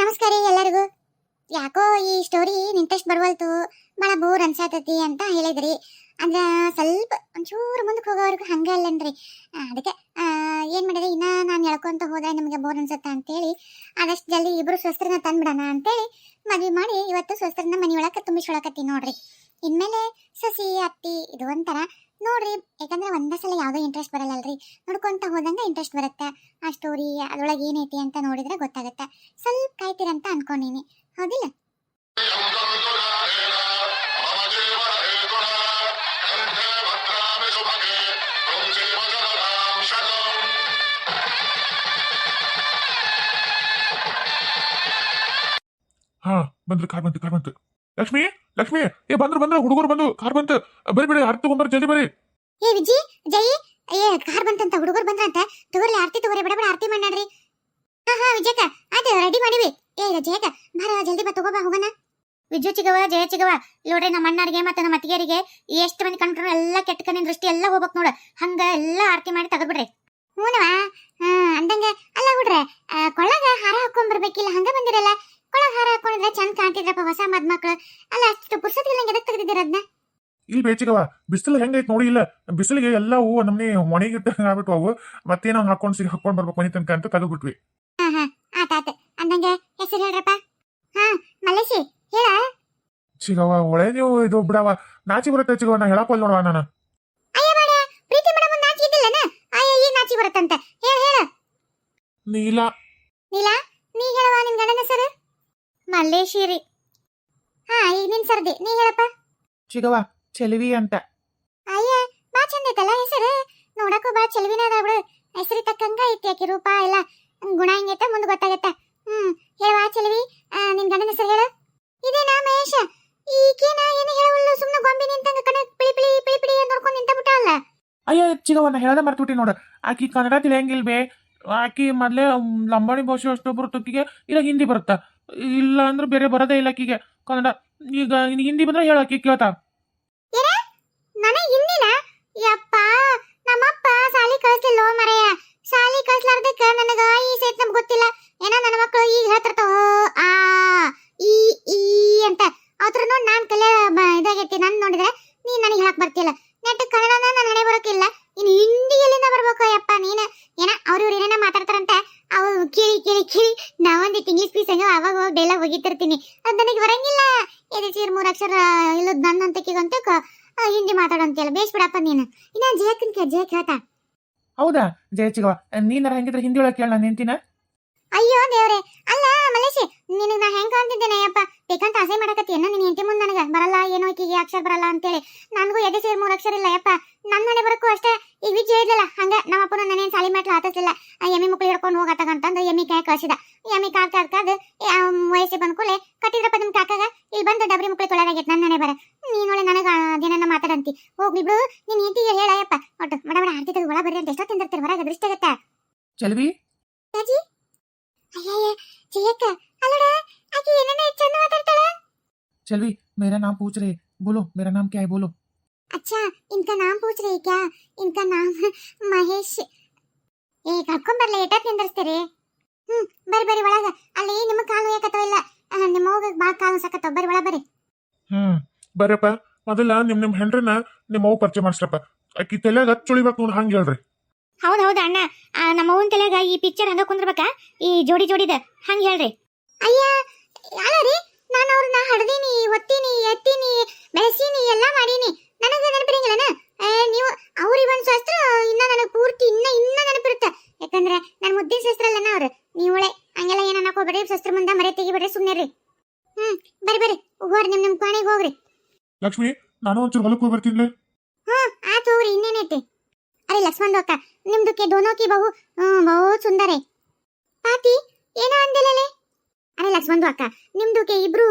ನಮಸ್ಕಾರ ಎಲ್ಲರಿಗೂ. ಯಾಕೋ ಈ ಸ್ಟೋರಿ ಇಂಟ್ರೆಸ್ಟ್ ಬರ್ವಲ್ತು. ಭಾಳ ಬೋರ್ ಅನ್ಸಾತತಿ ಅಂತ ಹೇಳಿದ್ರಿ. ಅಂದ್ರೆ ಸ್ವಲ್ಪ ಒಂಚೂರು ಮುಂದಕ್ಕೆ ಹೋಗೋವರೆಗೂ ಹಂಗೆ ಅಲ್ಲನ್ರಿ. ಅದಕ್ಕೆ ಏನು ಮಾಡಿದೆ? ಇನ್ನ ನಾನು ಹೇಳ್ಕೊಂತ ಹೋದ್ರೆ ನಿಮಗೆ ಬೋರ್ ಅನ್ಸುತ್ತೆ ಅಂತೇಳಿ ಆದಷ್ಟು ಜಲ್ದಿ ಇಬ್ರು ಸ್ವಸ್ತ್ರನ ತಂದ್ಬಿಡೋಣ ಅಂತೇಳಿ ಮದುವೆ ಮಾಡಿ ಇವತ್ತು ಸ್ವಸ್ತ್ರನ ಮನೆಯೊಳಗೆ ತುಂಬಿಸ್ಕೊಳಕತ್ತಿ ನೋಡ್ರಿ. ಇನ್ಮೇಲೆ ಸಸಿ, ಅತ್ತಿ ಇದು ಒಂಥರ ನೋಡ್ರಿ, ಯಾಕಂದ್ರೆ ಒಂದೇ ಸಲ ಯಾವುದೋ ಇಂಟ್ರೆಸ್ಟ್ ಬರಲ್ಲಲ್ರಿ. ನೋಡ್ಕೊಂತ ಹೋದಂಗೆ ಇಂಟ್ರೆಸ್ಟ್ ಬರುತ್ತೆ. ಆ ಸ್ಟೋರಿ ಅದ್ರೊಳಗೆ ಏನೈತಿ ಅಂತ ನೋಡಿದ್ರೆ ಗೊತ್ತಾಗುತ್ತೆ. ಸ್ವಲ್ಪ ಕಾಯ್ತೀರಂತ ಅನ್ಕೊಂಡಿನಿ. ಹೌದಿಲ್ಲ? ಹಾ, ಬಂದ್ರು, ಕಾರ್ ಬಂತು ಕಾರ್ ಬಂತು. ಲಕ್ಷ್ಮಿ ಲಕ್ಷ್ಮಿ, ಏ ಬಂದ್ರು ಬಂದ್ರು, ಹುಡುಗರು ಬಂದು ಕಾರ್ ಬಂತು. ಬರಿ ಬಿಡಿ ಅರ್ಥ ತಗೊಂಬರ್, ಜಲ್ದಿ ಬರಿ. ಏ ವಿಜಿ, ಜೈ, ಏ ಕಾರ್ ಬಂತಂತ, ಹುಡುಗರು ಬಂದ್ರಂತ. ತಗೋರಿ ಆರ್ತಿ ತಗೋರಿ ಬಿಡ ಬಿಡ ಆರ್ತಿ ಮಾಡ್ರಿ ಹಾ ಹಾ ವಿಜಯಕ ಅದೇ ರೆಡಿ ಮಾಡಿವಿ. ಏ ಜಯಕ ಬರ, ಜಲ್ದಿ ಬಾ ತಗೋ ಬಾ ಹೋಗೋಣ. ವಿಜು ಚಿಗವ ಜಯ ಚಿಗವ ನೋಡ್ರಿ, ನಮ್ಮ ಅಣ್ಣರಿಗೆ ಮತ್ತೆ ನಮ್ಮ ಅತ್ತಿಗೆರಿಗೆ ಎಷ್ಟು ಮಂದಿ ಕಂಡ್ರು ಎಲ್ಲ ಕೆಟ್ಟ ಕಣ್ಣಿನ ದೃಷ್ಟಿ ಎಲ್ಲ ಹೋಗ್ಬೇಕು ನೋಡ. ಹಂಗ ಎಲ್ಲ ಆರತಿ ಮಾಡಿ ತಗದ್ಬಿಡ್ರಿ. ಹಾ ಅಂದಂಗ, ಅಲ್ಲ ಹುಡ್ರೆ ಕೊಳ್ಳಗ ಹಾರ ಹಾಕೊಂಡ್ ಬರ್ಬೇಕಿಲ್ಲ ಹಂಗ ಬಂದಿರಲ್ಲ. ಕೊಳಗ ಹಾರ ಹಾಕೊಂಡಿದ್ರೆ ಚಂದ ಕಾಣ್ತಿದ್ರಪ್ಪ ಹೊಸ ಮದ್ಮಕ್ಳು. ಅಲ್ಲ ಅಷ್ಟು ಪುರ್ಸತಿಲ್ಲ ಎದಕ್ ತೆಗೆದಿದ್ದೀರ ಅದನ್ನ ಇಲ್ಲಿ ಬೇಚಿಗವ ಬಿಸಿಲು ಹೆಂಗೈತ್ ನೋಡಿ ಇಲ್ಲ ಬಿಸಿಲಿಗೆ ಎಲ್ಲ ಹೂವು ನಮ್ನಿ ಒಣಗಿಟ್ಟ ಆಗ್ಬಿಟ್ಟು ಅವು. ಮತ್ತೇನೋ ಹಾಕೊಂಡ್ ಸಿಗಿ ಹಾಕೊಂಡ್ ಬರ್ಬೇಕು ಮನೆ ತನಕ ಅಂತ ತೆಗೆದ್ಬಿಟ್ವಿ. ಹಾ ಹಾ ಆತ ಅಂದಂಗೆ ಅಂದಂಗ ಹೆಸರು ಹೇಳ್ರಪ್ಪ. ಹಾ ಮಲೇಶಿ ಹೇಳ. ಚಿಗವ ಒಳೆ ನೀವು ಇದು ಬಿಡವ ನಾಚಿ ಬರುತ್ತೆ ಚಿಗವ ನಾ ಹೇಳಕ್ ನೋಡವ ನಾನು. ಅಯ್ಯೋ ಬೇಡ ಪ್ರೀತಿ ಮೇಡಮ್ ನಾಚಿ ಇದ್ದಿಲ್ಲನ? ಅಯ್ಯ ಈ ನಾಚಿ ಬರುತ್ತಂತೆ. ಹೇಳ ಹೇಳ. ನೀಲ. ನೀಲಾ ನೀ ಹೇಳವ ನಿನ್ ಗಂಡನ ಹೆಸರು? ಮಲ್ಲೇಶಿ ರೀ ಹಾ ಈಗ ನಿನ್ ಸರ್ದಿ? ನೀ ಹೇಳಪ್ಪ. ಚಿಗವ ಚೆಲುವಿ ಅಂತ. ಅಯ್ಯ ಬಾ ಚಂದ ಐತಲ್ಲ ಹೆಸರು? ನೋಡಕ್ಕೂ ಬಾ ಚೆಲುವಿನ ಅದ ಬಿಡು ಹೆಸರಿ ತಕ್ಕಂಗ ಐತಿ ಆಕಿ ರೂಪ ಎಲ್ಲ ಗುಣ ಹೆಂಗೈತ ಮುಂದೆ ಗೊತ್ತಾಗತ್ತ. ಹ್ಮ್ ಹೇಳವಾ ಚೆಲುವಿ. ನಿನ್ ಗಂಡನ ಹೆಸರು ಹೇಳು. ಇದೇನಾ ಮಹೇಶ? ಈಕೇನ ಏನು ಹೇಳವಲ್ಲ? ಸುಮ್ಮನೆ ಗೊಂಬೆ ನಿಂತಂಗ ಕಣ ಪಿಳಿ ಪಿಳಿ ಪಿಳಿ ಪಿಳಿ ನೋಡ್ಕೊಂಡು ನಿಂತ ಬಿಟ್ಟ ಅಲ್ಲ. ಅಯ್ಯ ಚಿಗವನ್ನ ಹೇಳದ ಮರ್ತ್ಬಿಟ್ಟಿ ನೋಡ. ಆಕಿ ಕನ್ನಡ ತಿಳಿಯಂಗಿಲ್ಬೇ ಆಕಿ ಮೊದ್ಲೇ ಲಂಬಾಣಿ ಭಾಷೆ ಅಷ್ಟು ತುಕ್ಕಿಗೆ ಇಲ್ಲ ಹಿಂದಿ ಬರುತ್ತಾ? ಇಲ್ಲ ಅಂದ್ರೆ ಬೇರೆ ಬರೋದೇ ಇಲ್ಲ ಆಕಿಗೆ. ಕನ್ನಡ, ಈಗ ಹಿಂದಿ ಬಂದ್ರೆ ಹೇಳಾಕಿ ಕೇಳ್ತಾ? ಏನೇ? ನನಗೆ ಹಿಂದಿನ? ಯಪ್ಪ, ನಮ್ಮಪ್ಪ ಸಾಲಿ ಕಳಿಸ್ಲಿಲ್ಲ ಮರೆಯ. ಸಾಲಿ ಕಳಿಸ್ಲಾರ್ದಕ್ಕ ನನಗ ಈ ಸೈತ್ ನಮ್ಗೆ ಗೊತ್ತಿಲ್ಲ. ಏನೋ ನನ್ನ ಮಕ್ಕಳು ಈಗ ಹೇಳ್ತಿರ್ತಾವ, ಆ, ಈ ಈ ಅಂತ. ಅವ್ರ ನೋಡಿ ನಾನು ಕಲೆ ಇದಾಗೈತಿ. ನನ್ ನೋಡಿದ್ರೆ ನೀ ನನಗೆ ಹಾಕ್ ಬರ್ತಿಲ್ಲ. ನೆಟ್ ಕನ್ನಡ ನನ್ನ ಹಣೆ ಬರೋಕಿಲ್ಲ. ಇನ್ನು ಹಿಂದಿ ಎಲ್ಲಿಂದ ಬರ್ಬೇಕು ಯಪ್ಪ ನೀನ. ಏನ ಅವ್ರು ಇವ್ರು ಏನೇನ ಮಾತಾಡ್ತಾರಂತ? ಅವು ಕೇಳಿ ಕೇಳಿ ಕೇಳಿ. ನಾವೊಂದು ಇಂಗ್ಲಿಷ್ ಪೀಸ್ ಹಂಗ ಅವಾಗ ಹೋಗಿ ಡೈಲಾಗ್ ಹೋಗಿತಿರ್ತೀನಿ ಅದು ನನಗೆ ಬರಂಗಿಲ್ಲ. ಎದೆ ಚೀರ್ ಮೂರ್ ಅಕ್ಷರ ಇಲ್ಲದ ನನ್ನ ಅಂತಕ್ಕಿಗಂತ ಹಿಂದಿ ಮಾತಾಡಂತಿಲ್ಲ ಬೇಸ್ ಬಿಡಪ್ಪ ನೀನು. ಇನ್ನ ಜಯಕನ್ ಕೇ ಜಯಕ್ ಹೇಳ್ತಾ ಹೌದಾ? ಜಯ ಚಿಗವ ನೀನಾರ ಹೆಂಗಿದ್ರೆ ಹಿಂದಿ ಒಳಗೆ ಕೇಳ ನಿಂತಿನ? ಅಯ್ಯೋ ದೇವ್ರೆ ಅಲ್ಲ ಮಲೇಶಿ ನಿನಗ್ ನಾ ಹೆಂಗ್ ಕಾಣ್ತಿದ್ದೇನೆ ಅಪ್ಪ ಬೇಕಂತ ಆಸೆ ಮಾಡಕತ್ತಿ. ಏನೋ ನಿನ್ ಹೆಂಡತಿ ಮುಂದೆ ನನಗ. ಬರಲ್ಲ, ಏನೋ ಈಕಿಗೆ ಅಕ್ಷರ ಬರಲ್ಲ ಅಂತೇಳಿ. ನನಗೂ ಎದೆ ಸೇರಿ ಮೂರು ಅಕ್ಷರ ಇಲ್ಲ ಯಪ್ಪ ನನ್ನ ಮನೆ ಬರಕ್ಕೂ ಅಷ್ಟೇ. ಈಗ ವಿಜಯ ಹೇಳಿದ್ಲಲ್ಲ ಹಂಗ ನಮ್ಮ ಅಪ್ಪನ ನನೇನ್ ಸಾಲಿ ಮಾಡ್ಲ ಆ ಎಮ್ಮಿ ಮಕ್ಳು ಹಿಡ್ಕೊಂಡು ಹೋಗತ್ತಂತಂದು ಎಮ್ಮಿ ಕೈ ಕಳಿಸಿದ. ಎಮ್ಮಿ ಕಾದ್ ಕಾದ್ ವಯಸ್ಸಿಗೆ ವಯಸ್ಸಿ ಕೂಡಲೇ ಕಟ್ಟಿದ್ರಪ್ಪ ನಿಮ್ ಕಾಕಾಗ? ಇಲ್ಲಿ ಬಂದು ಡಬ್ರಿ ಮುಕ್ಕಳಿ ತೊಳೆದಾಗೈತೆ ನನ್ನ ಬಾ ಬರ್ರಿ ಒಳ ಬರ್ರಿ. ಹ್ಮ್ ಬರಪ್ಪ ಮೊದಲ ನಿಮ್ ನಿಮ್ ಹೆಂಡ್ರನ್ನ ನಿಮ್ಮ ಅವ್ ಪರಿಚಯ ಮಾಡಿಸ್ರಪ್ಪ. ಆಕಿ ತಲೆಯಾಗ ಚುಳಿಬೇಕು ನೋಡಿ ಹಂಗೆ ಹೇಳ್ರಿ. ಹೌದ್ ಹೌದು ಅಣ್ಣ. ಆ, ನಮ್ಮ ಅವ್ವನ್ ತಲೆಯಾಗ ಈ ಪಿಕ್ಚರ್ ಹಂಗ ಕುಂದ್ರಬೇಕಾ? ಈ ಜೋಡಿ ಜೋಡಿದ. ಹಂಗ ಹೇಳ್ರಿ. ಅಯ್ಯ ಅಲ್ಲ ರೀ ನಾನು ಅವ್ರನ್ನ ಹಡ್ದೀನಿ ಒತ್ತೀನಿ ಎತ್ತೀನಿ ಬೆಳೆಸೀನಿ ಎಲ್ಲಾ ಮಾಡೀನಿ. ನನಗೆ ನೆನಪಿರಂಗಿಲ್ಲನ? ನೀವು ಅವ್ರಿಗೆ ಒಂದ್ ಶಾಸ್ತ್ರ ಇನ್ನ ನನಗೆ ಪೂರ್ತಿ ಇನ್ನ ಇನ್ನ ನೆನಪಿರುತ್ತೆ. ಯಾಕಂದ್ರೆ ನನ್ನ ಮುದ್ದಿನ ಶಾಸ್ತ್ರ ಅಲ್ಲನ ಅವ್ರು. ನೀವಳೆ ಹಂಗೆಲ್ಲ ಏನ ಅನ್ನಕೋಬೇಡ್ರಿ ಶಾಸ್ತ್ರ ಮುಂದೆ ಮರೆ ತೆಗಿಬೇಡ್ರಿ ಸುಮ್ಮನೆ ರೀ ಹ್ಮ್ ಬರ್ರಿ ಬರ್ರಿ ಹೋಗ್ರಿ ನಿಮ್ ನಿಮ್ ಕೋಣೆಗೆ ಹೋಗ್ರಿ ಲಕ್ಷ್ಮಿ, ನಾನು ಒಂಚೂರು ಹೊಲಕ್ಕೆ ಹೋಗಿ ಬರ್ತೀನಿ. ಹ್ಮ್ ಆತು ಹೋಗ್ರಿ ಇನ್ನೇನೈತಿ ಅರೆ ಲಕ್ಷ್ಮಣ್ ಅಕ್ಕ ನಿಮ್ದು ಕೆ ದೋನೋ ಬಹು ಬಹು ಸುಂದರ. ಪಾತಿ, ಏನೋ ಅಂದಿಲ್ಲಲೆ? ಅರೆ ಲಕ್ಷ್ಮಣ್ ಅಕ್ಕ ನಿಮ್ದು ಕೆ ಇಬ್ರು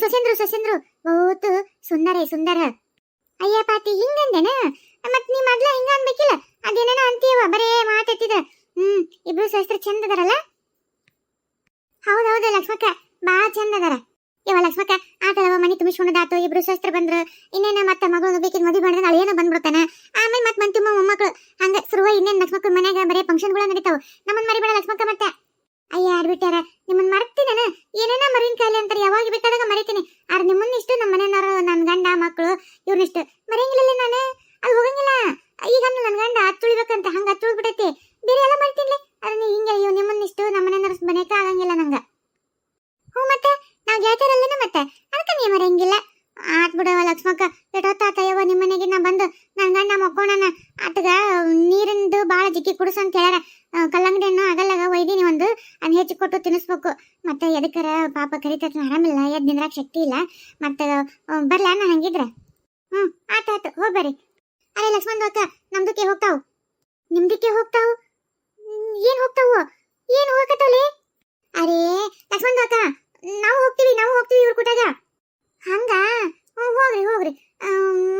ಸೊಸೆಂದ್ರು ಸೊಸೆಂದ್ರು, ಬಹುತ್ ಸುಂದರ ಸುಂದರ. ಅಯ್ಯ ಪಾತಿ, ಹಿಂಗಂದೇನ? ಮತ್ ನೀ ಮೊದ್ಲ ಹಿಂಗ ಅನ್ಬೇಕಿಲ್ಲ? ಅದೇನೇನ ಅಂತೀವ ಬರೇ ಮಾತೆತ್ತಿದ ಹ್ಮ್, ಇಬ್ರು ಸೊಸೆಸ್ರು ಚಂದ ಅದಾರಲ್ಲ? ಹೌದೌದು ಲಕ್ಷ್ಮಕ್ಕ, ಬಾಳ ಚಂದ ಅದಾರ. ಇವ ಲಕ್ಷ್ಮಕ್ಕ ಆತಲವ ಮನೆ ತುಂಬಿಸ್ಕೊಂಡದಾತು, ಇಬ್ರು ಶಸ್ತ್ರ ಬಂದ್ರು. ಇನ್ನೇನ ಮತ್ತೆ ಮಗು ಬೇಕಿದ್ ಮದುವೆ ಮಾಡಿದ್ರೆ ಅಳಿಯನ ಬಂದ್ಬಿಡ್ತಾನೆ. ಆಮೇಲೆ ಮತ್ತೆ ಮನ್ ತುಂಬ ಮೊಮ್ಮಕ್ಕಳು ಹಂಗ ಶುರುವ ಇನ್ನೇನ್ ಲಕ್ಷ್ಮಕ್ಕ ಮನ್ಯಾಗ ಬರೀ ಫಂಕ್ಷನ್ಗಳ ನಡೀತಾವ. ನಮ್ಮನ್ ಮರಿಬೇಡ ಲಕ್ಷ್ಮಕ್ಕ ಮತ್ತೆ. ಅಯ್ಯ ಆಡ್ಬಿಟ್ಟಾರ ನಿಮ್ಮನ್ ಮರ್ತೀನ ಏನೇನ ಮರಿನ ಕಾಯಿಲೆ ಅಂತಾರೆ, ಯಾವಾಗ ಬೇಕಾದಾಗ ಮರಿತೀನಿ. ಆರ್ ನಿಮ್ಮನ್ನಿಷ್ಟು ನಮ್ಮ ಮನೆಯವರು ನನ್ನ ಗಂಡ ಮಕ್ಕಳು ಇವ್ರನ್ನಿಷ್ಟು ಮರಿಯಂಗಿಲ್ಲ ನಾನು? ಅದು ಹೋಗಂಗಿಲ್ಲ. ಈಗ ನನ್ನ ಗಂಡ ತುಳಿಬೇಕಂತ ಹಂಗ ಕರಿತಕ್ಕ ಆರಾಮಿಲ್ಲ ಎದ್ ನಿಂದ್ರಾಕ್ ಶಕ್ತಿ ಇಲ್ಲ. ಮತ್ತೆ ಬರ್ಲ ನಾ ಹಂಗಿದ್ರ? ಹ್ಮ್ ಆತ, ಆತು ಹೋಗ್ಬರ್ರಿ ಅರೆ ಲಕ್ಷ್ಮಣ್ ಅಕ್ಕ ನಮ್ದಕ್ಕೆ ಹೋಗ್ತಾವು. ನಿಮ್ದಕ್ಕೆ ಹೋಗ್ತಾವ್? ಏನು ಹೋಗ್ತಾವು? ಏನು ಹೋಗಕತ್ತವ್ಲಿ ಅರೇ, ಲಕ್ಷ್ಮಣ್ ಅಕ್ಕ ನಾವು ಹೋಗ್ತೀವಿ ನಾವು ಹೋಗ್ತೀವಿ ಇವ್ರ ಕೂಟಾಗ. ಹಂಗ? ಹೋಗ್ರಿ ಹೋಗ್ರಿ.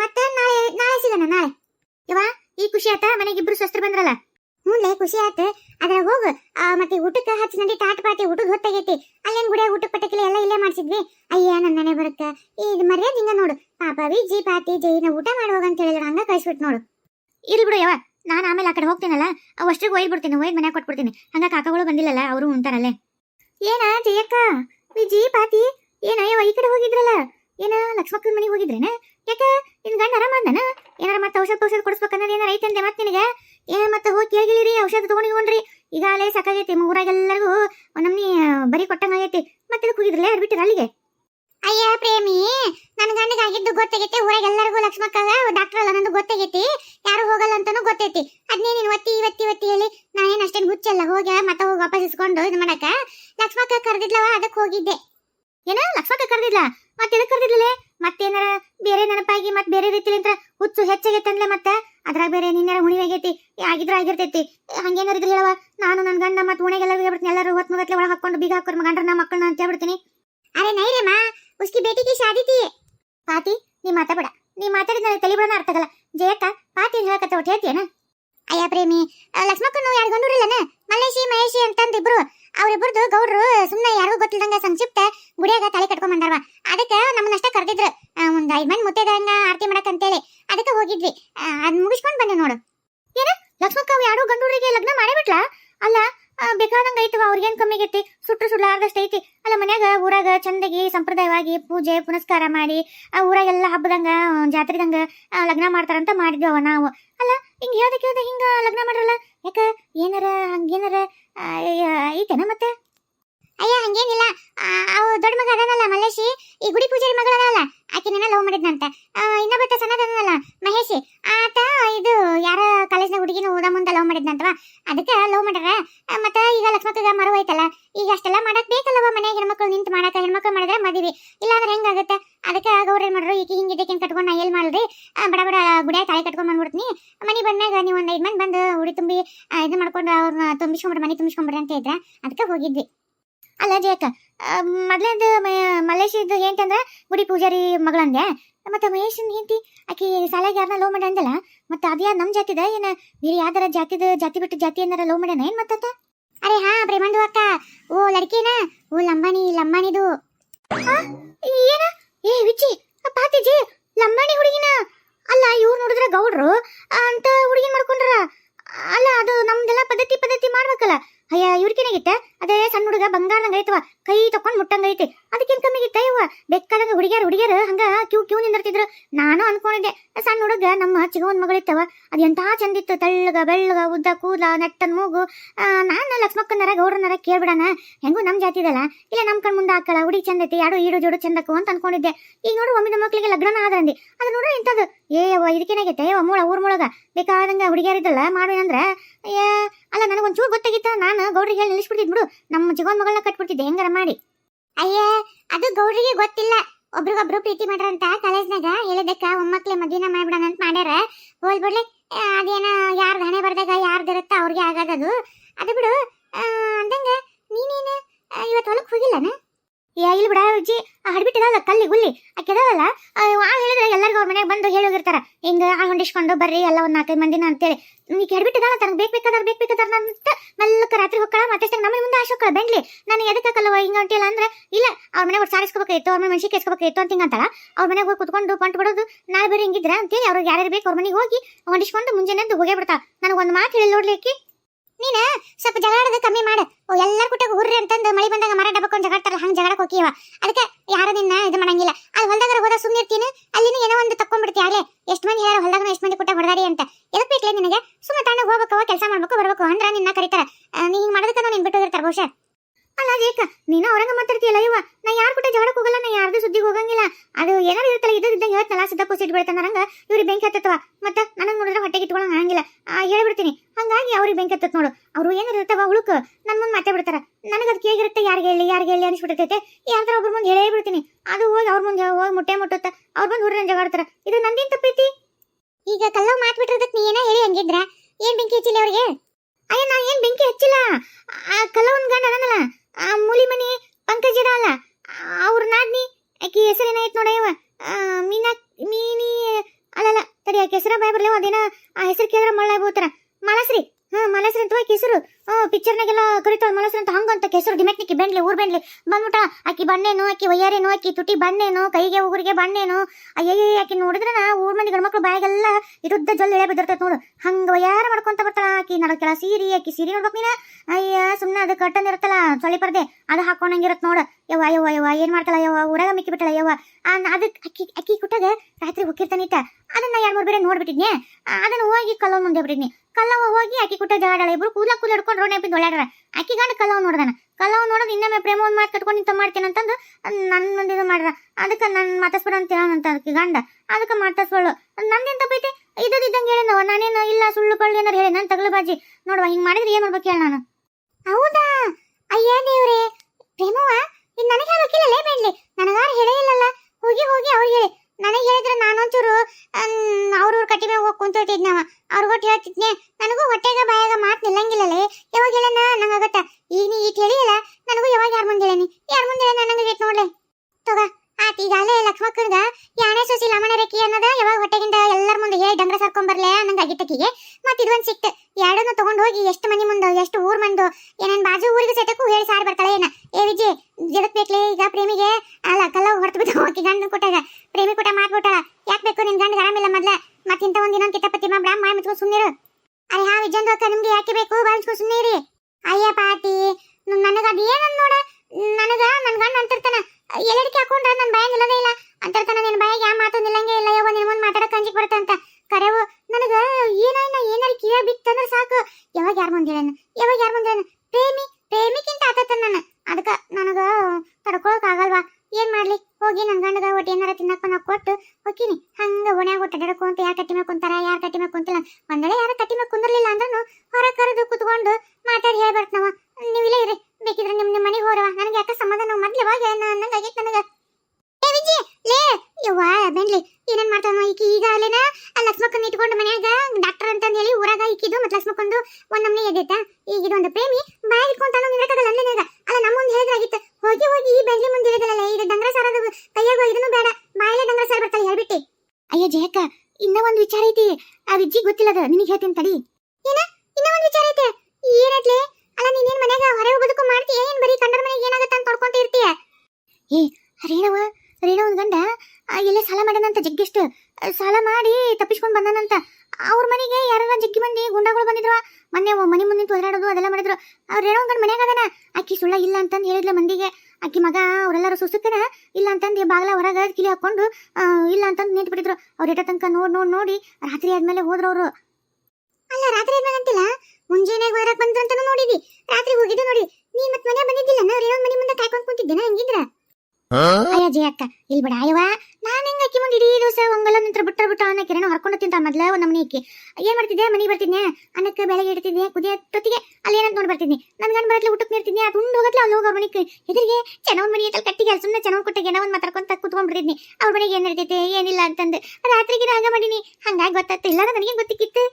ಮತ್ತೆ ನಾಳೆ ನಾಳೆ ಸಿಗೋಣ, ನಾಳೆ. ಯವ್ವ, ಈ ಖುಷಿ ಆತ? ಮನೆಗೆ ಇಬ್ರು ಸ್ವಸ್ತ್ರ ಬಂದ್ರಲ್ಲ? ಹ್ಞೂಲೆ ಖುಷಿ ಆತ ಅದ್ರ ಹೋಗು. ಮತ್ತೆ ಊಟಕ್ಕೆ ಹಚ್ಚಿ ನಡಿ ಟಾಟ್ ಪಾತಿ ಊಟದ ಹೊತ್ತಾಗೈತಿ ಅಲ್ಲೇನ್ ಗುಡಿಯಾಗ ಊಟಕ್ಕೆ ಪಟ್ಟಕಿಲೆ ಎಲ್ಲ ಇಲ್ಲೇ ಮಾಡ್ಸಿದ್ವಿ. ಅಯ್ಯ ನನ್ನ ನೆನೆ ಬರುತ್ತ ಇದು ಮರ್ಯಾದ ಹಿಂಗ ನೋಡು. ಪಾಪ ವಿಜಿ ಪಾತಿ ಜೈನ ಊಟ ಮಾಡುವಾಗ ಅಂತ ಹೇಳಿದ್ರು. ಹಂಗ ಕಳಿಸ್ಬಿಟ್ಟು ನೋಡು. ಇರ್ಲಿ ಬಿಡು ಯಾವ ನಾನು ಆಮೇಲೆ ಆ ಕಡೆ ಹೋಗ್ತೀನಲ್ಲ? ಅವ್ ಅಷ್ಟಿಗೆ ಒಯ್ದು ಬಿಡ್ತೀನಿ. ಒಯ್ದು ಮನ್ಯಾಗ ಕೊಟ್ಬಿಡ್ತೀನಿ. ಹಂಗ ಕಾಕಗಳು ಬಂದಿಲ್ಲಲ್ಲ, ಅವರು ಉಂಟಾರಲ್ಲೇ. ಏನ ಜಯಕ್ಕ? ವಿಜಿ ಪಾತಿ? ಏನ ಯಾವ ಈ ಕಡೆ ಹೋಗಿದ್ರಲ್ಲ? ಏನ ಲಕ್ಷ್ಮಕ್ಕನ ಮನೆಗೆ ಹೋಗಿದ್ರೇನ? ಯಾಕ? ನಿನ್ ಗಂಡ ಆರಾಮಂದನ? ಏನಾರ ಮತ್ತೆ ಔಷಧ ಔಷಧ ಕೊಡಿಸ್ಬೇಕನ್ನೋದು ಏನಾರ ಐತಂದೆ ಮತ್ತೆ ನಿನಗೆ? ಏನ್ ಮತ್ತೆ ಹೋಗಿ ಕೇಳಿರಿ ಔಷಧ ತಗೊಂಡಿಗೊಂಡ್ರಿ ಈಗ ಅಲ್ಲೇ ಸಾಕಾಗೈತಿ ಊರಾಗೆಲ್ಲರಿಗೂ. ಒಂದೊಮ್ಮೆ ಬರೀ ಕೊಟ್ಟಂಗಾಗೈತಿ ಮತ್ತೆ ಕುಗಿದ್ರಲ್ಲೇ ಹೋಗಿದ್ರಲ್ಲ ಅಡ್ಬಿಟ್ಟಿರ ಅಲ್ಲಿಗೆ? ಅಯ್ಯ ಪ್ರೇಮಿ ನನ್ನ ಗಂಡಗಾಗಿದ್ದು ಗೊತ್ತಾಗೈತಿ. ಊರಾಗ ಎಲ್ಲರಿಗೂ ಲಕ್ಷ್ಮಕ್ಕಾಗ ಡಾಕ್ಟರ್ ಅಲ್ಲ ನಂದು ಗೊತ್ತಾಗೈತಿ. ಯಾರು ಹೋಗಲ್ಲ ಅಂತಾನು ಗೊತ್ತೈತಿ. ಅದ್ನೇ ನೀನು ಒತ್ತಿ ಇವತ್ತಿ ಒತ್ತಿ ಹೇಳಿ? ನಾ ಏನ್ ಅಷ್ಟೇನು ಹುಚ್ಚಲ್ಲ. ಹೋಗಿ ಮತ್ತೆ ಹೋಗಿ ವಾಪಸ್ ಇಸ್ಕೊಂಡು ಇದು ಮಾಡಕ? ಲಕ್ಷ್ಮಕ್ಕ ಕರೆದಿದ್ಲವ ಅದಕ್ಕೆ ಹೋಗಿದ್ದೆ. ಏನ? ಲಕ್ಷ್ಮಕ್ಕ ಕರೆದಿದ್ಲ? ಮತ್ತೆ ಎದಕ್ಕೆ ಕರೆದಿದ್ಲೇ ಮತ್ತೇನಾರ ಬೇರೆ ನೆನಪಾಗಿ ಮತ್ತೆ ಬೇರೆ ರೀತಿಲಿ ಅಂತ ಹುಚ್ಚು ಹೆಚ್ಚಾಗೈತೆ ಅಂದ್ಲೆ ಮತ್ತೆ? ಅದ್ರಾಗ ಬೇರೆ ನಿನ್ನೆಲ್ಲ ಹುಣಿವಾಗೈತಿ ಆಗಿದ್ರ ಆಗಿರ್ತೈತಿ. ಹಂಗೇನಾರ ಇದ್ರೆ ಹೇಳವ ನಾನು ನನ್ನ ಗಂಡ ಮತ್ತೆ ಉಣೆಗೆಲ್ಲ ಬಿಡ್ತೀನಿ. ಎಲ್ಲರೂ ಹೊತ್ತು ಮುಗತ್ಲೆ ಒಳಗೆ ಹಾಕೊಂಡು ಬೀಗ ಹಾಕೋರ್ ಗಂಡ್ರನ್ನ ಮಕ್ಕಳನ್ನ ಅಂತ ಹೇಳ್ಬಿಡ್ತೀನಿ. ಅರೆ ನೈರೇಮ್ಮ ಉಸ್ಕಿ ಬೇಟಿಗೆ ಶಾದಿತಿ. ಪಾತಿ ನೀ ಮಾತಾಡ ನೀ ಮಾತಾಡಿದ ನನಗೆ ತಲೆ ಬಿಡೋಣ ಅರ್ಥ ಆಗಲ್ಲ ಜಯಕ್ಕ ಪಾತಿ ಏನ್ ಹೇಳಕತ್ತ ಒಟ್ಟು ಹೇಳ್ತೀಯನ ಅಯ್ಯ ಪ್ರೇಮಿ ಲಕ್ಷ್ಮಕ್ಕನು ಎರಡು ಗಂಡೂರಿಲ್ಲನ ಮಲ್ಲೇಶಿ ಮಹೇಶಿ ಅಂತಂದ್ ಇಬ್ರು ಅವ್ರಿಬ್ರದ್ದು ಗೌಡ್ರು ಸುಮ್ಮನೆ ಯಾರಿಗೂ ಗೊತ್ತಿಲ್ದಂಗ ಸಂಕ್ಷಿಪ್ತ ಗುಡಿಯಾಗ ತಲೆ ಕಟ್ಕೊಂಡ್ ಬಂದಾರವ ಅದಕ್ಕೆ ನಮ್ಮನ್ನಷ್ಟ ಕರೆದಿದ್ರು ಒಂದ್ ಐದ್ ಮಂದಿ ಮುತ್ತೈದಂಗ ಆರತಿ ಮಾಡಕ್ ಅಂತೇಳಿ ಅದಕ್ಕೆ ಹೋಗಿದ್ವಿ ಆ, ಅದ್ ಮುಗಿಸ್ಕೊಂಡ್ ಬಂದೆ ನೋಡು ಏನ ಲಕ್ಷ್ಮಕ್ಕ ಅವ್ ಯಾರು ಗಂಡೂರಿಗೆ ಲಗ್ನ ಮಾಡೇ ಬಿಟ್ಲ ಅಲ್ಲ ಆ, ಬೇಕಾದಂಗ ಐತವ ಅವ್ರಿಗೇನ್ ಕಮ್ಮಿ ಆಗೈತಿ ಸುಟ್ರು ಸುಳ್ಳಾರ್ದಷ್ಟ ಐತಿ ಅಲ್ಲ ಮನ್ಯಾಗ ಊರಾಗ ಚಂದಗಿ ಸಂಪ್ರದಾಯವಾಗಿ ಪೂಜೆ ಪುನಸ್ಕಾರ ಮಾಡಿ ಆ ಊರಾಗೆಲ್ಲ ಹಬ್ಬದಂಗ ಜಾತ್ರೆದಂಗ ಲಗ್ನ ಮಾಡ್ತಾರಂತ ಮಾಡಿದ್ವವ ನಾವು. ಅಲ್ಲ ಹಿಂಗ ಹೇಳ್ದೆ ಕೇಳ್ದೆ ಹಿಂಗ ಲಗ್ನ ಮಾಡ್ರಲ್ಲ? ಯಾಕ? ಏನಾರ ಹಂಗೇನಾರ ಐತೆನ ಮತ್ತೆ? ಅಯ್ಯ ಹಂಗೇನಿಲ್ಲ. ಅವು ದೊಡ್ಡ ಮಗ ಅದಾನಲ್ಲ ಮಲ್ಲೇಶಿ. ಈ ಗುಡಿ ಪೂಜಾರಿ ಮಗಳದಲ್ಲ ಆಕಿನ ಲವ್ ಮಾಡಿದ್ನಂತ. ಆ, ಇನ್ನೊಬ್ಬತ್ತ ಸಣ್ಣದನಲ್ಲ ಮಹೇಶಿ. ಆತ ಇದು ಯಾರ ಕಾಲೇಜ್ನ ಹುಡುಗಿನ ಓದ ಮುಂದೆ ಲವ್ ಮಾಡಿದ್ನಂತವ. ಅದಕ್ಕೆ ಲವ್ ಮಾಡ್ಯಾರ. ಮತ್ತ ಈಗ ಲಕ್ಷ್ಮಕ್ಕಗ ಮರು ಐತಲ್ಲ ಈಗ ಅಷ್ಟೆಲ್ಲ ಮಾಡಕ್ ಬೇಕಲ್ಲವ ಮನೆಗೆ ಹೆಣ್ಮಕ್ಳು ನಿಂತು ಮಾಡಕ ಹೆಣ್ಮಕ್ಳು ಮಾಡಿದ್ರೆ ಮದಿವಿ ಇಲ್ಲಾಂದ್ರೆ ಹೆಂಗಾಗುತ್ತೆ ಅದಕ್ಕೆ ಗೌರ ಏನ್ ಮಾಡ್ರು ಈಕಿ ಹಿಂಗಿದ್ದಕ್ಕೆ ಕಟ್ಕೊಂಡು ನಾ ಎಲ್ ಮಾಡ್ರಿ ಆ, ಬಡ ಬಡ ಗುಡಿಯಾಗ ತಾಳಿ ಕಟ್ಕೊಂಡ್ ಬಂದ್ಬಿಡ್ತೀನಿ ಮನೆ ಬಂದಾಗ ನೀವು ಒಂದ್ ಐದ್ ಮಂದಿ ಬಂದು ಉಡಿ ತುಂಬಿ ಆ, ಇದು ಮಾಡ್ಕೊಂಡು ಅವ್ರನ್ನ ತುಂಬಿಸ್ಕೊಂಡ್ರಿ ಮನೆ ತುಂಬಿಸ್ಕೊಂಡ್ರಿ ಅಂತ ಇದ್ರ ಅದಕ್ಕೆ ಹೋಗಿದ್ವಿ ಅಲ್ಲ ಜಯಕ್ಕ ಮೊದ್ಲೇದು ಮಲ್ಲೇಶಿದ್ದು ఏంటಂದ್ರ ಗುಡಿ ಪೂಜಾರಿ ಮಗಳಂದೆ ಮತ್ತೆ ಮಹೇಶನ್ ಹೆಂಡತಿ ಆಕಿ ಸಾಲಾಗ ಯಾರನ್ನ ಲವ್ ಮಾಡಿ ಅಂದಲ್ಲ ಅದ್ಯಾ ನಮ್ ಜಾತಿದ? ಏನ ಬೇರೆ ಯಾವ್ದಾರ ಜಾತಿದ ಜಾತಿ ಬಿಟ್ಟು ಜಾತಿ ಏನಾರ ಲವ್ ಮಾಡ್ಯಾನ? ಏನ್ ಮತ್ತ ಅರೆ ಹಾ ಪ್ರೇಮಂದು ಅಕ್ಕ. ಓ, ಲಡ್ಕಿನ? ಓ, ಲಂಬಾಣಿ, ಲಂಬಾಣಿದು. ಏನ? ಏ ವಿಚಿ ಪಾತಿಜಿ, ಲಂಬಾಣಿ ಹುಡುಗಿನ? ಅಲ್ಲ, ಇವ್ರು ನೋಡಿದ್ರೆ ಗೌಡ್ರು, ಅಂತ ಹುಡುಗಿನ ಮಾಡ್ಕೊಂಡ್ರ. ಅಲ್ಲ, ಅದು ನಮ್ದೆಲ್ಲ ಪದ್ಧತಿ ಪದ್ಧತಿ ಮಾಡ್ಬೇಕಲ್ಲ. ಅಯ್ಯ ಇವ್ರಿಗೇನಾಗಿತ್ತ ಅದೇ ಸಣ್ಣ ಹುಡುಗ ಬಂಗಾರದಂಗ ಐತವ ಕೈ ತಕೊಂಡ್ ಮುಟ್ಟಂಗ ಐತಿ. ಅದಕ್ಕೇನ್ ಕಮ್ಮಿ ಆಗಿತ್ತ? ಇವ ಬೇಕಾದಂಗ ಹುಡುಗಿಯರು ಹುಡುಗಿಯರು ಹಂಗ ಕ್ಯೂ ಕ್ಯೂ ನಿಂದಿರ್ತಿದ್ರು. ನಾನು ಅನ್ಕೊಂಡಿದ್ದೆ ಸಣ್ಣ ಹುಡುಗ ನಮ್ಮ ಚಿಗವನ್ ಮಗಳಿತ್ತವ ಅದ್ ಎಂತ ಚಂದಿತ್ತು ತೆಳ್ಳಗ, ಬೆಳ್ಳಗ, ಉದ್ದ, ಕೂದಲ, ನೆಟ್ಟನ್ ಮೂಗು. ನಾನು ಲಕ್ಷ್ಮಕ್ಕನರ, ಗೌಡ್ರನರ ಕೇಳ್ಬಿಡಣ. ಹೆಂಗೂ ನಮ್ ಜಾತಿದಲ್ಲ ಇಲ್ಲ, ನಮ್ ಕಣ್ ಮುಂದೆ ಹಾಕಳ ಹುಡುಗಿ ಚಂದ ಐತಿ ಯಾರು ಈಡು, ಜೋಡು ಚಂದಕ್ಕು ಅಂತ ಅನ್ಕೊಂಡಿದ್ದೆ. ಈಗ ನೋಡು, ಒಮ್ಮಿದ ಮಕ್ಳಿಗೆ ಲಗ್ನ ಆದ್ರಂದಿ ಅದು. ನೋಡ್ರಿ ಇಂಥದ್ದು ಏ, ಅವ್ವ ಇದಕ್ಕೇನಾಗೈತೆ ಏ ಮೂಳ, ಊರ್ ಮುಳಗ. ಬೇಕಾದಂಗ ಹುಡುಗಿಯರಿದ್ದಲ್ಲ ಮಾಡುವಂದ್ರ ಏ ಅಲ್ಲ, ನನಗೊಂಚೂರು ಗೊತ್ತಾಗಿತ್ತ? ನಾನು ಗೌಡ್ರಿಗೆ ಹೇಳಿ ನಿಲ್ಲಿಸ್ಬಿಡ್ತಿದ್ ಬಿಡು. ನಮ್ಮ ಚಿಗೋನ್ ಮಗಳನ್ನ ಕಟ್ಬಿಡ್ತಿದ್ದೆ. ಹೆಂಗಾರ ಮಾಡಿ. ಅಯ್ಯ ಅದು ಗೌಡ್ರಿಗೆ ಗೊತ್ತಿಲ್ಲ. ಒಬ್ರಿಗೊಬ್ರು ಪ್ರೀತಿ ಮಾಡ್ರಂತ ಕಾಲೇಜ್ನಾಗ ಹೇಳಿದಕ್ಕ ಒಮ್ಮಕ್ಳೆ ಮದ್ವಿನ ಮಾಡ್ಬಿಡಣ ಅಂತ ಮಾಡ್ಯಾರ. ಹೋಲ್ ಬಿಡ್ಲಿ ಆ, ಅದೇನ ಯಾರ್ದು ಹಣೆ ಬರ್ದಾಗ ಯಾರ್ದಿರುತ್ತ ಅವ್ರಿಗೆ ಆಗದದು ಅದು ಬಿಡು ಆ, ಅಂದಂಗ ನೀನೇನು ಆ, ಇವತ್ತು ಹೊಲಕ್ ಹೋಗಿಲ್ಲನ ಏ ಇಲ್ಲಿ ಬಿಡ ಅಜ್ಜಿ ಹಡ್ಬಿಟ್ಟಿದಲ್ಲ ಕಲ್ಲಿ ಗುಲ್ಲಿ ಆಕೆದಲ್ಲ ಆ ಹೇಳಿದ್ರೆ ಎಲ್ಲರಿಗೂ ಅವ್ರ ಮನೆಗೆ ಬಂದು ಹೇಳೋಗಿರ್ತಾರ. ಹಿಂಗ ಆ ಹೊಂಡಿಸ್ಕೊಂಡು ಬರ್ರಿ, ಎಲ್ಲ ಒಂದ್ ನಾಲ್ಕೈದು ಮಂದಿನ ಅಂತೇಳಿ. ಈಗ ಕೆಡ್ಬಿಟ್ಟಿದಾಳ, ತನಗೆ ಬೇಕು ಬೇಕಾದ್ರೆ ಬೇಕು ಬೇಕಾದ್ರೆ ಅಂತ ಮೆಲ್ಲಕ ರಾತ್ರಿ ಹೋಗ್ಕಳ ಮತ್ತೆ ನಮ್ಮ ಮುಂದೆ ಆಶೋಕ ಬೆಂಡ್ಲಿ ನಾನು ಎದಕ್ಕೆ ಕಲ್ವ ಹಿಂಗ ಹೊಂಟಿಲ್ಲ ಅಂದ್ರೆ, ಇಲ್ಲ, ಅವ್ರ ಮನೆ ಒಟ್ಟು ಸಾರಿಸ್ಕೋಬೇಕಾಯ್ತು ಅವ್ರ ಮನೆ ಮನ್ಸಿಗೆ ಕೆಸ್ಕೋಬೇಕಾಯ್ತು ಅಂತ ಹಿಂಗಂತಾಳ ಅವ್ರ ಮನೆಗೆ ಹೋಗಿ ಕುತ್ಕೊಂಡು ಪಂಟ್ ಬಿಡೋದು, ನಾಳೆ ಬೇರೆ ಹಿಂಗಿದ್ರ ಅಂತೇಳಿ ಅವ್ರಿಗೆ ಯಾರ್ಯಾರು ಬೇಕು ಅವ್ರ ಮನೆಗೆ ಹೋಗಿ ಹೊಂಡಿಸ್ಕೊಂಡು ಮುಂಜಾನೆ ಹೋಗೇ ಬಿಡ್ತಾ ನನಗೆ ಒಂದು ಮಾತು ಹೇಳಿ ನೋಡ್ಲಿಕ್ಕೆ ನೀನ ಸ್ವಲ್ಪ ಜಗಳಾಡೋದು ಕಮ್ಮಿ ಮಾಡು. ಎಲ್ಲಾರ ಕುಟ್ಟ ಹುರ್ರಿ ಅಂತಂದು ಮಳಿ ಬಂದಾಗ ಮರ ಡಬ್ಬಕೊಂಡು ಜಗಾಡ್ತಾರಲ್ಲ ಹಂಗೆ ಜಗಳಕ್ಕೆ ಹೋಗಿವ ಅದಕ್ಕೆ ಯಾರು ನಿನ್ನ ಇದು ಮಾಡಂಗಿಲ್ಲ. ಅಲ್ಲಿ ಹೊಲ್ದಾಗ ಹೋದ ಸುಮ್ಮನೆ ಇರ್ತೀನಿ. ಅಲ್ಲಿನ ಏನೋ ಒಂದು ತಕೊಂಡ್ಬಿಡ್ತಿ ಆಗ್ಲೇ ಎಷ್ಟು ಮಂದಿ ಯಾರು ಹೊಲ್ದಾಗ ಎಷ್ಟು ಮಂದಿ ಕುಟ್ಟ ಹೊಡೆದಾರಿ ಅಂತ. ಎದಕ್ಕೆ ಬೇಕಲೇ ನಿನಗೆ? ಸುಮ್ಮನೆ ತಾಣ ಹೋಗ್ಬೇಕವ ಕೆಲಸ ಮಾಡ್ಬೇಕು, ಬರ್ಬೇಕು ಅಂದ್ರೆ ನಿನ್ನ ಕರೀತಾರ. ನೀ ಹಿಂಗೆ ಮಾಡೋದಕ್ಕೆ ನೀನ್ ಬಿಟ್ಟು ಹೋಗಿರ್ತಾರ ಬಹುಶಃ. ಅಲ್ಲ ಜೇಕ, ನೀನು ಅವ್ರಂಗ ಮಾತಾಡ್ತೀಯಲ್ಲ ಇವ ನಾ ಯಾರ ಕೂಡ ಜಗಳಕ್ಕೆ ಹೋಗಲ್ಲ, ನಾ ಯಾರ್ದು ಸುದ್ದಿಗೆ ಹೋಗಂಗಿಲ್ಲ. ಅದು ಏನಾರು ಇರ್ತಲ್ಲ ಇದ್ದಿದ್ದಂಗೆ ಹೇಳ್ತಲ್ಲ ಸಿದ್ದಪ್ಪ ಸಿಟ್ಟು ಬೀಳ್ತಾನಂಗ ಇವ್ರಿಗೆ ಬೆಂಕಿ ಹತ್ತತ್ವ ಮತ್ತೆ ನನಗೆ ನೋಡಿದ್ರೆ ಹೊಟ್ಟೆಗೆ ಇಟ್ಕೊಳಂಗ ಹಂಗಿಲ್ಲ ಹೇಳ್ಬಿಡ್ತೀನಿ ಅವ್ರಿಗೆ ನೋಡು. ಅವರು ಏನಾರು ಇರ್ತಾವ ಹುಳುಕ ನನ್ನ ಮುಂದೆ ಮಾತೇ ಬಿಡ್ತಾರ ನನಗೆ ಅದಕ್ಕೆ ಹೇಗಿರುತ್ತೆ ಯಾರಿಗೆ ಹೇಳಿ ಯಾರಿಗೆ ಹೇಳಿ ಅನಿಸ್ಬಿಡ್ತೈತೆ. ಯಾರ ಒಬ್ರ ಮುಂದೆ ಹೇಳೇ ಬಿಡ್ತೀನಿ. ಅದು ಹೋಗಿ ಅವ್ರ ಮುಂದೆ ಹೋಗಿ ಮುಟ್ಟೆ ಮುಟ್ಟುತ್ತ ಅವ್ರ ಬಂದು ಊರಿನ ಜಗಾಡ್ತಾರ ಇದು ನಂದೇನ್ ತಪ್ಪೈತಿ? ಈಗ ಕಲ್ಲವ್ ಮಾತ್ ಬಿಟ್ಟಿರೋದಕ್ಕೆ ನೀ ಏನೋ ಹೇಳಿ ಹಂಗಿದ್ರ? ಏನ್ ಬೆಂಕಿ ಹಚ್ಚಿಲ್ಲ ಅವ್ರಿಗೆ? ಅಯ್ಯ ನಾ ಏನ್ ಬೆಂಕಿ ಹಚ್ಚಿಲ್ಲ. ಆ ಕಲ್ಲವನ್ ಗಂಡ ಅದನ್ನಲ್ಲ ಆ ಮೂಲಿ ಮನಿ ಪಂಕಜ್ ಅಲ್ಲ. ಅವ್ರ ನಾದ್ನಿ ಆಕಿ ಹೆಸರು ಏನಾಯ್ತು ನೋಡಯ್ಯವ ಮೀನಾ ಮೀನಿ ಅಲ್ಲಲ್ಲ ತಡಿ ಆಕೆ ಹೆಸರ ಬಾಯ್ ಬರ್ಲೇವ ಅದೇನ ಆ ಹೆಸರು ಕೇಳಿದ್ರೆ ಮಳ್ಳ ಬೋತರ ಮಲಸ್ರಿ ಹಾ ಮಲಸ್ರಿ ಹೋಗಿ ಕೆಸರು. ಪಿಕ್ಚರ್ನಾಗೆಲ್ಲ ಕರಿತಾಳ ಅಂತ. ಹಂಗಂತ ಹೆಸರು ಡಿಮೆಟ್ನಿಕ್ಕಿ ಬೆಂಡ್ಲಿ, ಊರ್ ಬೆಂಡ್ಲಿ. ಬಂದ್ಬಿಟ್ಟ ಆಕಿ ಬಣ್ಣೇನು, ಆಕಿ ವಯ್ಯಾರೇನು ಆಕಿ ತುಟಿ ಬಣ್ಣೇನು, ಕೈಗೆ, ಉಗುರಿಗೆ ಬಣ್ಣೇನು. ಅಯ್ಯಯ್ಯ ಆಕಿ ನೋಡಿದ್ರ ಊರ್ ಮಂದಿ ಗಂಡ್ಮಕ್ಳು ಬಾಯಿಗೆಲ್ಲ ಇರುದ್ದ ಜೊಲ್ ಎಳೆ ಬಿದ್ದಿರ್ತೈತೆ ನೋಡು ಹಂಗ ವಯ್ಯಾರ ಮಾಡ್ಕೊಂತ ಬರ್ತಾಳ ಆಕಿ ನಡಕ್ಕೆಲ್ಲ ಸೀರಿ ಆಕಿ ಸೀರೆ ನೋಡ್ಬೇಕು ನೀನ ಅಯ್ಯ ಸುಮ್ಮನೆ ಅದು ಕಟ್ಟನ್ ಇರುತ್ತಲ್ಲ ಚಳಿ ಪರ್ದೆ ಅದು ಹಾಕೊಂಡಂಗಿರತ್ ನೋಡು ಯವ್ವ ಯವ್ವ ಯವ್ವ ಏನು ಮಾಡ್ತಾಳ ಯವ್ವ ಊರಾಗ ಮಿಕ್ಕಿ ಬಿಟ್ಟಳ ಯವ್ವ ಅದಕ್ಕೆ ಅಕ್ಕಿ ಅಕ್ಕಿ ಕುಟ್ಟಾಗ ರಾತ್ರಿ ಹೋಗಿರ್ತಾನಿತ್ತ ಅದನ್ನ ಎರಡು ಮೂರು ಬೇರೆ ನೋಡ್ಬಿಟ್ಟಿದ್ನಿ ಅದನ್ನ ಹೋಗಿ ಕಲ್ಲವ್ ಮುಂದೆ ಬಿಟ್ಟಿದ್ನಿ ಕಲ್ಲವ ಹೋಗಿ ಅಕ್ಕಿ ಕುಟ್ಟ ಜಾಡಾಳ ಇಬ್ರು ಕೂದಲ ಕೂದಲ ಹಿಡ್ಕೊಂಡು ರೋಡ್ ನೆಪಿಂದ ಓಡಾಡ್ರ ಅಕ್ಕಿ ಗಂಡ ಕಲ್ಲವ ನೋಡ್ದಾನ. ಕಲ್ಲವ ನೋಡೋದು ಇನ್ನೊಮ್ಮೆ ಪ್ರೇಮ ಒಂದು ಮಾತು ಕಟ್ಕೊಂಡು ನಿಂತ ಮಾಡ್ತೇನೆ ಅಂತಂದು ನನ್ನ ಇದು ಮಾಡ್ರ ಅದಕ್ಕೆ ನನ್ನ ಮಾತಾಡ್ಸ್ಬಿಡ ಅಂತ ಅಂತ ಅದಕ್ಕೆ ಗಂಡ. ಅದಕ್ಕೆ ಮಾತಾಡ್ಸ್ಕೊಳ್ಳು ನಂದೇನು ತಪ್ಪೈತಿ ಇದ್ದಂಗೆ ಹೇಳಿನವ ನಾನೇನು ಇಲ್ಲ ಸುಳ್ಳು ಪಳ್ಳಿ ಏನಾರು ಹೇಳಿ. ನಾನು ತಗಲು ಬಾಜಿ. ನೋಡುವ, ಹಿಂಗೆ ಮಾಡಿದ್ರೆ ಏನು ಮಾಡ್ಬೇಕು ಹೇಳ ನಾನು. ಹೌದಾ? ಅಯ್ಯ ದೇವ್ರೆ ಪ್ರೇಮವ್ವ ಇದು ನನಗೆ ಹೇಳ್ಬೇಕಿಲ್ಲ ಲೇ ಬೇಡ್ಲಿ ನನಗಾರು ಹೇಳೇ ಇಲ್ಲಲ್ಲ ಹೋಗಿ ಹೋಗಿ ಅವ್ರಿಗೆ ಹೇಳಿ ನನಗೆ ಹೇಳಿದ್ರೆ ನಾನೊಂಚೂರು ಅವ್ರವ್ರ ಕಟ್ಟಿ ಮೇಲೆ ಹೋಗಿ ಕುಂತಿರ್ತಿದ್ನವ ಅವ್ರ ಒಟ್ಟು ಹೇಳ್ತಿದ್ನೆ ನನಗೂ ಹೊಟ್ಟೆಗ ಬಾಯಾಗ ಮಾತು ನಿಲ್ಲಂಗಿಲ್ಲಲೇ ಯಾವಾಗ ಹೇಳನ ನಂಗಾಗತ್ತ ಈಗ ನೀ ಈಗ ಹೇಳಿಯಲ್ಲ ನನಗೂ ಯಾವಾಗ ಯಾರ ಮುಂದೆ ಹೇಳೀನಿ ಯಾರ ಮುಂದೆ ಹೇಳ ನನಗೆ ನೋಡ್ಲೆ ತಗ ಆತ ಈಗ ಅಲ್ಲೇ ಲಕ್ಷ್ಮಕ್ಕನ್ಗ ಯಾಣೆ ಸೊಸಿ ಲಮಣೆ ರೇಖಿ ಅನ್ನೋದ ಯಾವಾಗ ಹೊಟ್ಟೆಗಿಂದ ಎಲ್ಲರ ಮುಂದೆ ಹೇಳಿ ಡಂಗ್ರ ಸರ್ಕೊಂಡ್ ಬರ್ಲೆ ಅನ್ನಂಗ ಆಗಿತ್ತಕಿಗೆ ಮತ್ ಇದೊಂದ್ ಸಿಕ್ತು ಎರಡನ್ನು ತಗೊಂಡ್ ಹೋಗಿ ಎಷ್ಟು ಮನಿ ಮುಂದೆ ಎಷ್ಟು ಊರ್ ಏನೇನ್ ಬಾಜು ಊರಿಗೆ ಸೆಟಕ್ಕೂ ಹೇಳಿ ಸಾರಿ ಬರ್ತಾಳೆ ಏನ? ಏ ವಿಜಿ ಜಗತ್ ಬೇಕ್ಲೆ ಈಗ ಪ್ರೇಮಿಗೆ? ಅಲ್ಲ, ಕಲ್ಲ ಹೊರತು ಬಿದ್ದು ಆಕಿ ಗಂಡನ ಕೊಟ್ಟಾಗ. ಪ್ರೇಮಿ ಕೊಟ್ಟ ಮಾಡ್ಬಿಟ್ಟಾಳ ಯಾಕೆ ಬೇಕು ನಿನ್ ಗಂಡ ಆರಾಮಿಲ್ಲ ಮೊದ್ಲ? ಮತ್ ಇಂತ ಒಂದಿನ ಕಿಟ್ಟಪತಿ ಮಾ ಬ್ರಾಹ್ಮ ಮಾಡಿ ಮುಚ್ಕೊಂಡು ಸುಮ್ಮನಿರು ಅರೆ ಹಾ ವಿಜಯಂದು ಅಕ್ಕ ನಿಮ್ಗೆ ಯಾಕೆ ಬೇಕು? ಬಾಳ್ಸ್ಕೊಂಡು ಸುಮ್ಮನಿರಿ ಅಯ್ಯ ಪಾತಿ ನನಗ ಅದು ಏನಂದ್ ನೋಡ? ನನಗ ನನ್ ಗಂಡ ಅಂತಿರ್ತಾನ. ಎಲ್ಲಡಿಕೆ ಹಾಕೊಂಡ್ರ? ನನ್ ಬಾಯಾಗ ನಿಲ್ಲದೇ ಇಲ್ಲ. ಅಂತಿರ್ತಾನ ನಿನ್ ಬಾಯಾಗ ಯಾವ ಮಾತು ನಿಲ್ಲಂಗೆ ಇಲ್ಲ. ಯವ್ವ, ನಿನ್ ಮುಂದ್ ಮಾತಾಡಕ್ ಅಂಜಿಕ್ ಬರ್ತಂತ ಕರೆವು. ನನಗ ಏನಾಯ್ನ ಏನಾರ ಕಿವಿಯ ಬಿತ್ತಂದ್ರ ಸಾಕು. ಯಾವಾಗ ಯಾರ ಮುಂದೆ ಯಾವಾಗ ಯಾರ ಮುಂದೆ ಪ್ರೇಮಿ ಪ್ರೇಮಿಕಿಂತ ಆತತ ನನ್ನ ಅದಕ್ಕ ನನಗ ತಡ್ಕೊಳಕ್ ಆಗಲ್ವಾ? ಏನ್ ಮಾಡ್ಲಿ? ಹೋಗಿ ನನ್ ಗಂಡದ ಒಟ್ಟು ಏನಾರ ತಿನ್ನಕ್ಕ ನಾ ಕೊಟ್ಟು ಹೋಗಿನಿ ಹಂಗ ಓಣ್ಯಾಗ ಒಟ್ಟು ಅಂತ ಯಾರ ಕಟ್ಟಿ ಮೇಲೆ ಕುಂತಾರ, ಯಾರ ಕಟ್ಟಿ ಮೇಲೆ ಕುಂತಿಲ್ಲ. ಒಂದೆಡೆ ಯಾರ ಕಟ್ಟಿ ಮೇಲೆ ಕುಂದಿರ್ಲಿಲ್ಲ ಅಂದ್ರೂ ಹೊರ ಕರೆದು ಕುತ್ಕೊಂಡು ಮಾತಾಡಿ ಹೇಳ್ಬರ್ತನವ ನೀವ್. ನೀವಿಲ್ಲ ಇರಿ ಬೇಕಿದ್ರೆ ನಿಮ್ ನಿಮ್ ಮನೆಗೆ ಹೋರವ ನನಗೆ ಯಾಕೆ ಸಮಾಧಾನ ಮೊದ್ಲು ಯಾವಾಗ ಅನ್ನಂಗ ಆಗೈತೆ ನನಗ. ಏ ವಿಜಿ ಏನೇನ್ ಮಾಡ್ತಾವ ಈಕಿ? ಈಗ ಅಲ್ಲೇನ ಲಕ್ಷ್ಮಕ್ಕನ್ ಇಟ್ಕೊಂಡು ಮನ್ಯಾಗ ಡಾಕ್ಟರ್ ಅಂತ ಹೇಳಿ ಊರಾಗ ಇಕ್ಕಿದ್ದು ಮತ್ತೆ ಲಕ್ಷ್ಮಕ್ಕೊಂದು ಒಂದ್ ನಮ್ನೆ ಎದ್ದೈತ ಈಗ ಇದೊಂದು ಪ್ರೇಮಿ ಬಾಯ್ ಇಟ್ಕೊಂತಾನು ನಿರಕದಲ್ಲ ಅಲ್ಲೇನಾಗ ಅಲ್ಲ ನಮ್ಮ ಮುಂದೆ ಹೇಳಿದ್ರಾಗಿತ್ತು ಹೋಗಿ ಹೋಗಿ ಈ ಬೆಂಡ್ಲಿ ಮುಂದೆ ಹೇಳಿದಲ್ಲ ಇದು ಡಂಗ್ರ ಸಾರದ ಕೈಯಾಗ ಇದನ್ನು ಬೇಡ ಬಾಯಲ್ಲೇ ಡಂಗ್ರ ಸಾರ್ ಬರ್ತಾಳೆ ಹೇಳ್ಬಿಟ್ಟಿ ಅಯ್ಯೋ ಜಯಕ್ಕ ಇನ್ನ ಒಂದ್ ವಿಚಾರ ಐತಿ ಆ ವಿಜ್ಜಿ ಗೊತ್ತಿಲ್ಲ ಅದು ನಿನಗೆ ಹೇಳ್ತೀನಿ ತಡಿ. ಏನ? ಇನ್ನ ಒಂದು ವಿಚಾರ ಐತೆ. ಏನಾಗ್ಲಿ ಅಲ್ಲ ನೀನೇನ್ ಮನ್ಯಾಗ ಹೊರಗೆ ಹೋಗೋದಕ್ಕೆ ಮಾಡ್ತೀಯ? ಏನ್ ಬರೀ ಕಂಡರ ಮನೆಗೆ ಏನಾಗುತ್ತೆ ಅಂತ ನೋಡ್ಕೊಂತ ಇರ್ತೀಯ? ಏ, ರೇಣವ, ರೇಣವನ್ ಗಂಡ ಎಲ್ಲ ಸಾಲ ಮಾಡ್ಯಾನಂತ ಜಗ್ಗಿಷ್ಟು. ಸಾಲ ಮಾಡಿ ತಪ್ಪಿಸ್ಕೊಂಡ್ ಬಂದಾನಂತ. ಅವ್ರ ಮನೆಗೆ ಯಾರ ಜಗ್ಗಿ ಮಂದಿ ಗುಂಡಾಗಳು ಬಂದಿದ್ರು ಮೊನ್ನೆ ಮನೆ ಮುಂದೆ ತೊದರಾಡೋದು ಅದೆಲ್ಲ ಮಾಡಿದ್ರು. ಅವ್ರ ರೇಣವನ್ ಗಂಡ ಮನ್ಯಾಗ ಅದನ. ಆಕಿ ಸುಳ್ಳ ಇಲ್ಲ ಅಂತಂದ್ ಹೇಳಿದ್ಲ ಮಂದಿಗೆ. ಆಕಿ ಮಗ ಅವರೆಲ್ಲರೂ ಸುಸುಕನ ಇಲ್ಲ ಅಂತಂದು ಬಾಗ್ಲ ಹೊರಗ ಕಿಲಿ ಹಾಕೊಂಡು ಇಲ್ಲ ಅಂತಂದು ನಿಂತು ಬಿಟ್ಟಿದ್ರು ಅವ್ರ ಎಟ ತನಕ ನೋಡ್ ನೋಡ್, ನೋಡಿ ರಾತ್ರಿ ಆದ್ಮೇಲೆ ಹೋದ್ರು ಅವರು. ಅಲ್ಲ ರಾತ್ರಿ ಬಂದಂತಿಲ್ಲ ಮುಂಜಾನೆ ಹೊರಕ್ ಬಂದ್ರು ಅಂತಾನು ನೋಡಿದಿ ರಾತ್ರಿ ಹೋಗಿದ್ದು ನೋಡಿ. ನೀ ಮತ್ ಮನೆ ಬಂದಿದ್ದಿಲ್ಲ? ನಾ ರೇಣವನ್ ಮನೆ ಮುಂದೆ ಕಾಯ್ಕೊಂಡ್ ನಾ ಹೆಂಗಿದ್ರ? ಅಯ್ಯ ಜಯ ಅಕ್ಕ ಇಲ್ಲಿ ಬಿಡ. ಅಯ್ಯವ ನಾನು ಹೆಂಗ ಅಕ್ಕಿ ಮುಂದೆ ಇಡೀ ದಿವಸ ಒಂಗಲ ನಿಂತ್ರ ಬಿಟ್ಟ ಬಿಟ್ಟ ಅನ್ನಕ್ಕೆ ಕಿರಣ ಹರ್ಕೊಂಡು ತಿಂತ ಮೊದ್ಲ ಒಂದ್ ನಮ್ಮನೆ ಅಕ್ಕಿ. ಏನ್ ಮಾಡ್ತಿದ್ದೆ ಮನೆಗೆ ಬರ್ತಿದ್ನೆ ಅನ್ನಕ್ಕೆ ಬೆಳಗ್ಗೆ ಇಡ್ತಿದ್ದೆ ಕುದಿಯ ತೊತ್ತಿಗೆ ಅಲ್ಲಿ ಏನಂತ ನೋಡಿ ಬರ್ತಿದ್ನಿ. ನನ್ ಗಂಡ ಬರತ್ಲೆ ಊಟಕ್ಕೆ ನೀರ್ತಿದ್ನಿ ಅದು ಉಂಡು ಹೋಗತ್ಲ ಅಲ್ಲಿ ಹೋಗಿ ಅವ್ರ ಮನೆಗೆ ಎದುರಿಗೆ? ಚೆನ್ನಾಗ್ ಮನೆ ಐತಲ್ ಕಟ್ಟಿಗೆ ಸುಮ್ಮನೆ ಚೆನ್ನಾಗ್ ಕೊಟ್ಟಿಗೆ ಏನೋ ಒಂದ್ ಮಾತಾಡ್ಕೊಂತ ಕುತ್ಕೊಂಡ್ಬಿಟ್ಟಿದ್ನಿ. ಅವ್ರ ಮನೆಗೆ ಏನ್ ಇರ್ತೈತೆ ಏನಿಲ್ಲ ಅಂತಂದು. ರಾತ್ರಿಗೆ ಹಂಗ ಮಾಡಿನಿ. ಹಂಗಾಗಿ ಗೊತ್ತಾಗ್ತಿಲ್ಲ ನನಗೆ ಗೊತ್ತಿಕ್ಕಿತ್ತು?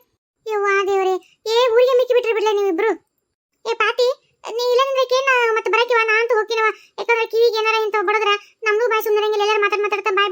ಯವ್ವಾ ದೇವ್ರೆ. ಏ ಊರಿಗೆ ಮಿಕ್ಕಿ ಬಿಟ್ರಿ ಬಿಡ್ಲೆ ನೀವಿಬ್ರು. ಏ ಪಾಟಿ ನೀ ಇಲ್ಲಂದ್ರೆ ಕೇನ ಮತ್ತೆ ಬರಕಿವ ನಾ ಅಂತೂ ಹೋಗಿನವ ಯಾಕಂದ್ರೆ ಕಿವಿಗೆ ಏನಾರ ಇಂತ ಬಡದ್ರ ನಮ್ದು ಬಾಯ್ ಸುಂದರಂಗಿಲ್ಲ ಎಲ್ಲರೂ ಮಾತಾಡ್ ಮಾತಾಡ್ತಾ, ಬಾಯ್